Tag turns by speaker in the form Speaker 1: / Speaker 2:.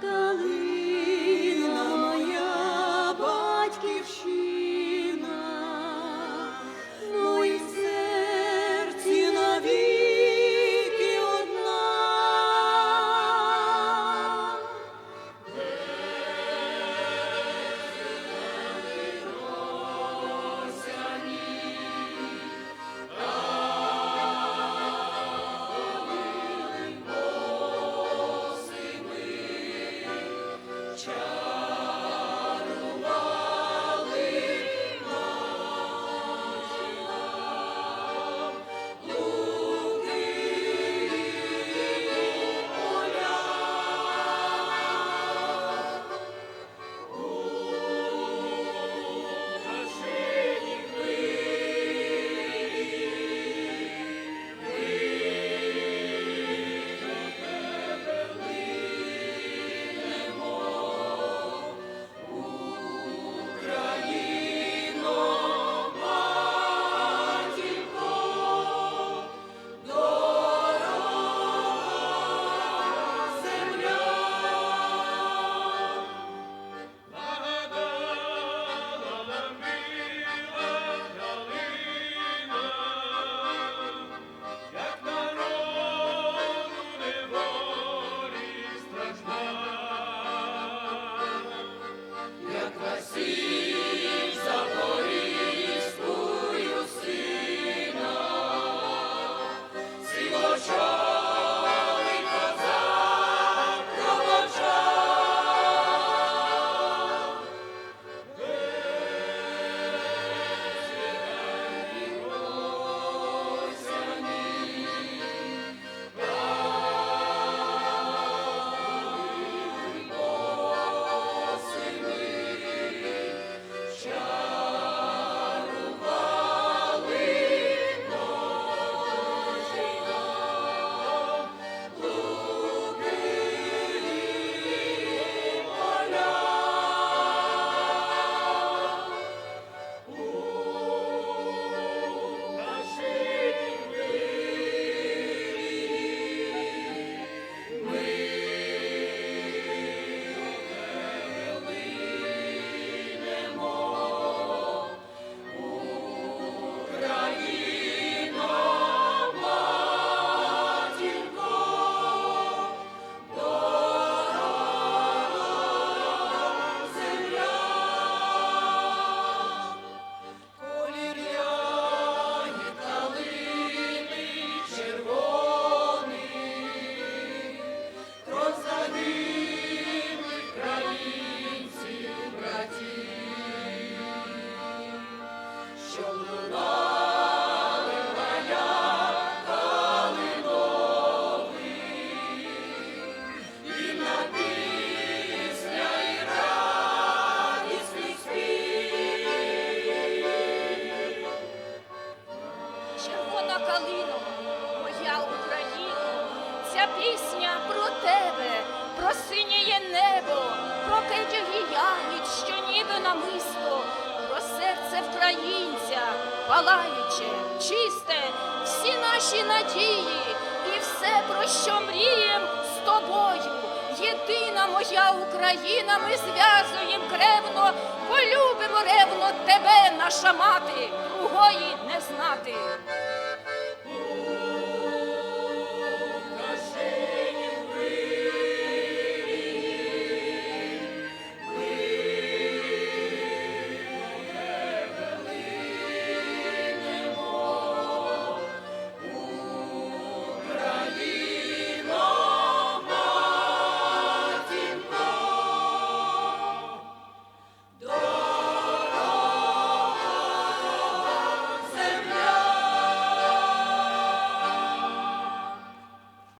Speaker 1: та
Speaker 2: пісня про тебе, про синіє небо, про кетюгі ягід, що ніби намисто, про серце українця, палаюче, чисте, всі наші надії і все, про що мрієм з тобою. Єдина моя Україна, ми зв'язуєм кревно, полюбимо ревно тебе, наша мати, другої не знати.